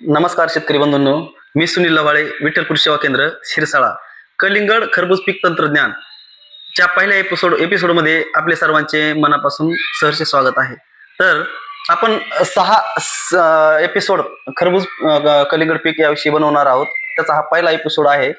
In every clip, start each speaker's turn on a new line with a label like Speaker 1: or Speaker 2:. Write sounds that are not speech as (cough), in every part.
Speaker 1: नमस्कार शेतकरी बंधूंनो. मी सुनील लवाळे विठ्ठल कृषी सेवा केंद्र शिरसाळा. कलिंगड खरबूज पीक तंत्रज्ञान. च्या पहिल्या एपिसोड एपिसोडमध्ये आपले सर्वांचे मनापासून सहर्ष स्वागत आहे. तर आपण सहा एपिसोड खरबूज कलिंगड पीक याविषयी बनवणार आहोत. त्याचा हा पहिला एपिसोड आहे.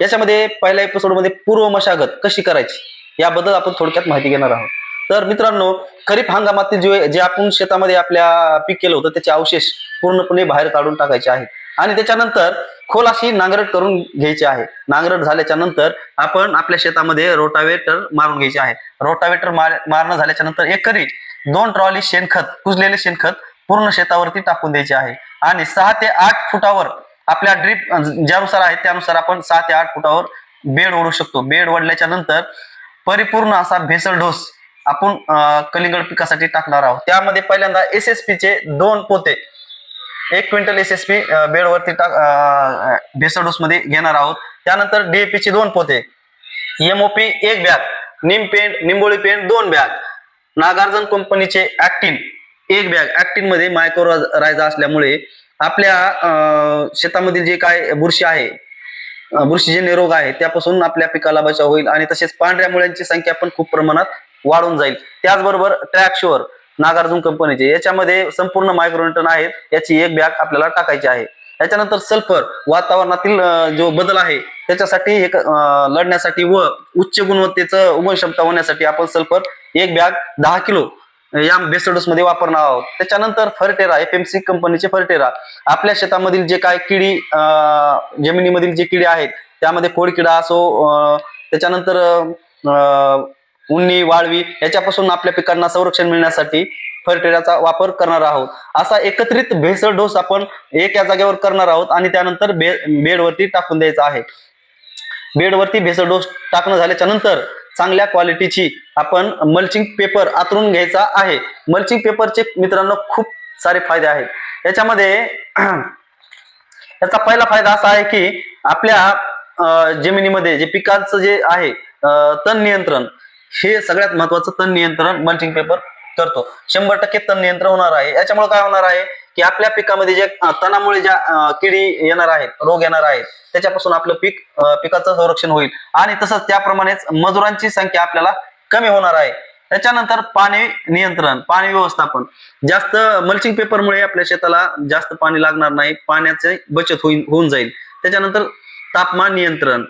Speaker 1: याच्यामध्ये पहिल्या एपिसोडमध्ये पूर्व मशागत कशी करायची? याबद्दल आपण थोडक्यात माहिती घेणार आहोत. तर मित्रांनो खरीप हंगामातील जे जे आपण शेतामध्ये आपल्या पीक केलं होतं त्याचे अवशेष पूर्णपणे बाहेर काढून टाकायचे आहेत. आणि त्याच्यानंतर खोल अशी नांगरट करून घ्यायची आहे. नांगरट झाल्याच्यानंतर आपण आपल्या शेतामध्ये रोटावेटर मारून घ्यायचे आहे. रोटावेटर मार मारणं झाल्याच्यानंतर एकरी दोन ट्रॉली शेणखत कुजलेले शेणखत पूर्ण शेतावरती टाकून द्यायचे आहे. आणि सहा ते आठ फुटावर आपल्या ड्रीप ज्यानुसार आहे त्यानुसार आपण सहा ते आठ फुटावर बेड ओढू शकतो. बेड ओढल्याच्या नंतर परिपूर्ण असा भेसळ डोस आपण कलिंगड पिकासाठी टाकणार आहोत. त्यामध्ये पहिल्यांदा एस एस चे दोन पोते. एक क्विंटल एस एस पी बेडवरती टाक अं, मध्ये घेणार आहोत. त्यानंतर डीएपी चे दोन पोते. एमओपी एक बॅग निम पेंट निंबोळी पेंट दोन बॅग. नागार्जन कंपनीचे ऍक्टिन एक बॅग. ऍक्टिनमध्ये मायक्रो रायझा असल्यामुळे आपल्या शेतामधील जे काय बुरशी आहे बुरशी बुरशीजन्य रोग आहे त्यापासून आपल्या पिकाला बचाव होईल. आणि तसेच पांढऱ्या मुळ्यांची संख्या पण खूप प्रमाणात वाढून जाईल. त्याचबरोबर ट्रॅकशोअर नागार्जुन कंपनीचे याच्यामध्ये संपूर्ण मायक्रोन्यूटन आहेत याची एक बॅग आपल्याला टाकायची आहे. त्याच्यानंतर सल्फर वातावरणातील जो बदल आहे त्याच्यासाठी एक लढण्यासाठी व उच्च गुणवत्तेचं उगवण क्षमता होण्यासाठी आपण सल्फर एक बॅग दहा किलो या बेसडोस मध्ये वापरणार आहोत. त्याच्यानंतर फरटेरा एफ एम सी कंपनीचे फरटेरा आपल्या शेतामधील जे काय किडी जमिनीमधील जे किडे आहेत त्यामध्ये खोडकिडा असो त्याच्यानंतर उन्नी वाळवी याच्यापासून आपल्या पिकांना संरक्षण मिळण्यासाठी फर्टिलायझरचा वापर करणार आहोत. असा एकत्रित भेसळ डोस आपण एका जागेवर करणार आहोत आणि त्यानंतर बे बेडवरती टाकून द्यायचा आहे. बेडवरती भेसळ डोस टाकणं झाल्याच्यानंतर चांगल्या क्वालिटीची आपण मल्चिंग पेपर आतरून घ्यायचा आहे. मल्चिंग पेपरचे मित्रांनो खूप सारे फायदे आहेत. याच्यामध्ये (clears throat) याचा पहिला फायदा असा आहे की आपल्या जमिनीमध्ये जे पिकांचं जे आहे तण नियंत्रण हे सगळ्यात महत्वाचं तण नियंत्रण मल्चिंग पेपर करतो. शंभर टक्के तण नियंत्रण होणार आहे. याच्यामुळे काय होणार आहे की आपल्या पिकामध्ये जे तणामुळे ज्या किडी येणार आहेत रोग येणार आहेत त्याच्यापासून आपलं पीक पिकाचं संरक्षण होईल. आणि तसंच त्याप्रमाणेच मजुरांची संख्या आपल्याला कमी होणार आहे. त्याच्यानंतर पाणी नियंत्रण पाणी व्यवस्थापन. जास्त मल्चिंग पेपरमुळे आपल्या शेताला जास्त पाणी लागणार नाही. पाण्याची बचत होईल होऊन जाईल. त्याच्यानंतर तापमान नियंत्रण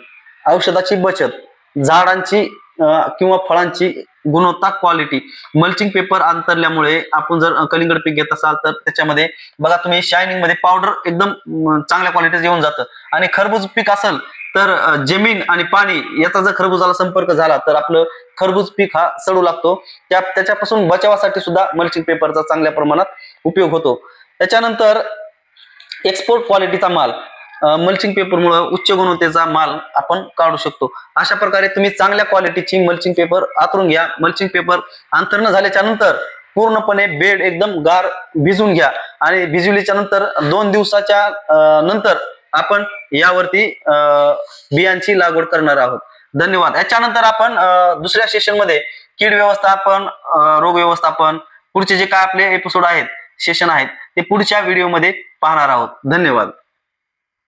Speaker 1: औषधाची बचत झाडांची किंवा फळांची गुणवत्ता क्वालिटी मल्चिंग पेपर अंतरल्यामुळे आपण जर कलिंगड पीक घेत असाल तर त्याच्यामध्ये बघा तुम्ही शायनिंगमध्ये पावडर एकदम चांगल्या क्वालिटीचं येऊन जातं. आणि खरबूज पीक असेल तर जमीन आणि पाणी याचा जर खरबुजाला संपर्क झाला तर आपलं खरबूज पीक हा सडू लागतो. त्या त्याच्यापासून बचावासाठी सुद्धा मल्चिंग पेपरचा चांगल्या प्रमाणात उपयोग होतो. त्याच्यानंतर एक्सपोर्ट क्वालिटीचा माल. मल्चिंग पेपरमुळे उच्च गुणवत्तेचा माल आपण काढू शकतो. अशा प्रकारे तुम्ही चांगल्या क्वालिटीची मल्चिंग पेपर आतरून घ्या. मल्चिंग पेपर अंतरण झाल्याच्यानंतर पूर्णपणे बेड एकदम गार भिजून घ्या. आणि भिजवल्याच्या नंतर दोन दिवसाच्या नंतर आपण यावरती बियांची लागवड करणार आहोत. धन्यवाद. याच्यानंतर आपण दुसऱ्या सेशनमध्ये कीड व्यवस्थापन रोग व्यवस्थापन पुढचे जे काय आपले एपिसोड आहेत सेशन आहेत ते पुढच्या व्हिडिओमध्ये पाहणार आहोत. धन्यवाद.